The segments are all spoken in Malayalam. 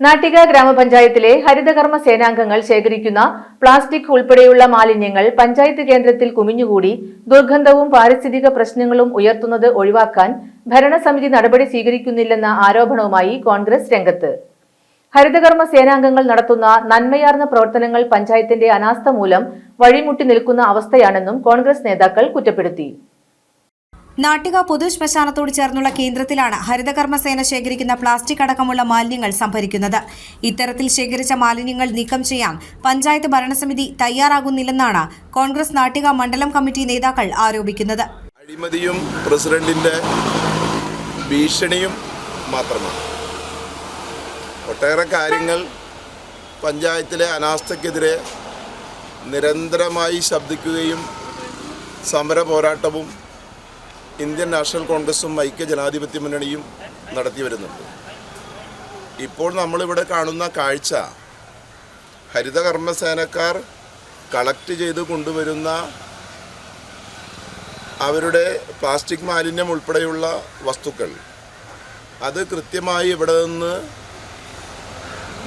നാട്ടിക ഗ്രാമപഞ്ചായത്തിലെ ഹരിതകർമ്മ സേനാംഗങ്ങൾ ശേഖരിക്കുന്ന പ്ലാസ്റ്റിക് ഉൾപ്പെടെയുള്ള മാലിന്യങ്ങൾ പഞ്ചായത്ത് കേന്ദ്രത്തിൽ കുമിഞ്ഞുകൂടി ദുർഗന്ധവും പാരിസ്ഥിതിക പ്രശ്നങ്ങളും ഉയർത്തുന്നത് ഒഴിവാക്കാൻ ഭരണസമിതി നടപടി സ്വീകരിക്കുന്നില്ലെന്ന ആരോപണവുമായി കോൺഗ്രസ് രംഗത്ത്. ഹരിതകർമ്മ സേനാംഗങ്ങൾ നടത്തുന്ന നന്മയാർന്ന പ്രവർത്തനങ്ങൾ പഞ്ചായത്തിന്റെ അനാസ്ഥ മൂലം വഴിമുട്ടി നിൽക്കുന്ന അവസ്ഥയാണെന്നും കോൺഗ്രസ് നേതാക്കൾ കുറ്റപ്പെടുത്തി. നാട്ടിക പൊതു ശ്മശാനത്തോട് ചേർന്നുള്ള കേന്ദ്രത്തിലാണ് ഹരിതകർമ്മസേന ശേഖരിക്കുന്ന പ്ലാസ്റ്റിക് അടക്കമുള്ള മാലിന്യങ്ങൾ സംഭരിക്കുന്നത്. ഇത്തരത്തിൽ ശേഖരിച്ച മാലിന്യങ്ങൾ നീക്കം ചെയ്യാൻ പഞ്ചായത്ത് ഭരണസമിതി തയ്യാറാകുന്നില്ലെന്നാണ് കോൺഗ്രസ് നാട്ടിക മണ്ഡലം കമ്മിറ്റി നേതാക്കൾ ആരോപിക്കുന്നത്. അഴിമതിയും പ്രസിഡന്റിന്റെ ഭീഷണിയും മാത്രമാണ്. ഒട്ടേറെ കാര്യങ്ങൾ പഞ്ചായത്തിലെ അനാസ്ഥക്കെതിരെ നിരന്തരമായി ശബ്ദിക്കുകയും സമര പോരാട്ടവും ഇന്ത്യൻ നാഷണൽ കോൺഗ്രസും ഐക്യ ജനാധിപത്യ മുന്നണിയും നടത്തി വരുന്നുണ്ട്. ഇപ്പോൾ നമ്മളിവിടെ കാണുന്ന കാഴ്ച ഹരിതകർമ്മസേനക്കാർ കളക്ട് ചെയ്ത് കൊണ്ടുവരുന്ന അവരുടെ പ്ലാസ്റ്റിക് മാലിന്യം ഉൾപ്പെടെയുള്ള വസ്തുക്കൾ. അത് കൃത്യമായി ഇവിടെ നിന്ന്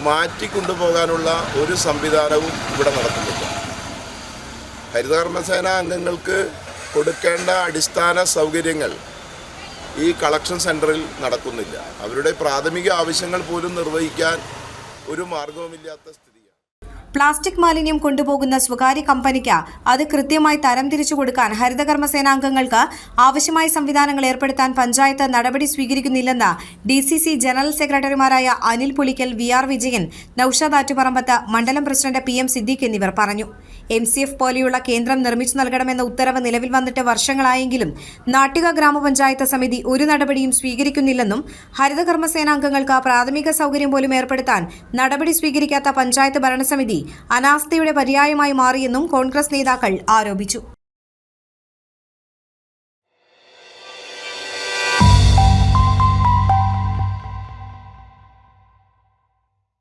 മാറ്റിക്കൊണ്ടുപോകാനുള്ള ഒരു സംവിധാനവും ഇവിടെ നടക്കുന്നില്ല ഹരിതകർമ്മസേന അംഗങ്ങൾക്ക് കൊടുക്കേണ്ട അടിസ്ഥാന സൗകര്യങ്ങൾ ഈ കളക്ഷൻ സെന്ററിൽ നടക്കുന്നില്ല. അവരുടെ പ്രാഥമിക ആവശ്യങ്ങൾ പോലും നിർവഹിക്കാൻ ഒരു മാർഗവുമില്ലാത്ത സ്ഥിതിയാണ് പ്ലാസ്റ്റിക് മാലിന്യം കൊണ്ടുപോകുന്ന സ്വകാര്യ കമ്പനിക്ക് അത് കൃത്യമായി തരംതിരിച്ചു കൊടുക്കാൻ ഹരിതകർമ്മ സേനാംഗങ്ങൾക്ക് ആവശ്യമായ സംവിധാനങ്ങൾ ഏർപ്പെടുത്താൻ പഞ്ചായത്ത് നടപടി സ്വീകരിക്കുന്നില്ലെന്ന് ഡി സി സി ജനറൽ സെക്രട്ടറിമാരായ അനിൽ പുളിക്കൽ വി ആർ വിജയൻ നൌഷാദ് ആറ്റുപറമ്പത്ത് മണ്ഡലം പ്രസിഡന്റ് പി എം സിദ്ദീഖ് എന്നിവർ പറഞ്ഞു. എം സി എഫ് പോലെയുള്ള കേന്ദ്രം നിർമ്മിച്ചു നൽകണമെന്ന ഉത്തരവ് നിലവിൽ വന്നിട്ട് വർഷങ്ങളായെങ്കിലും നാട്ടിക ഗ്രാമപഞ്ചായത്ത് സമിതി ഒരു നടപടിയും സ്വീകരിക്കുന്നില്ലെന്നും ഹരിതകർമ്മ സേനാംഗങ്ങൾക്ക് പ്രാഥമിക സൗകര്യം പോലും ഏർപ്പെടുത്താൻ നടപടി സ്വീകരിക്കാത്ത പഞ്ചായത്ത് ഭരണസമിതി അനാസ്ഥയുടെ പര്യായമായി മാറിയെന്നും കോൺഗ്രസ് നേതാക്കൾ ആരോപിച്ചു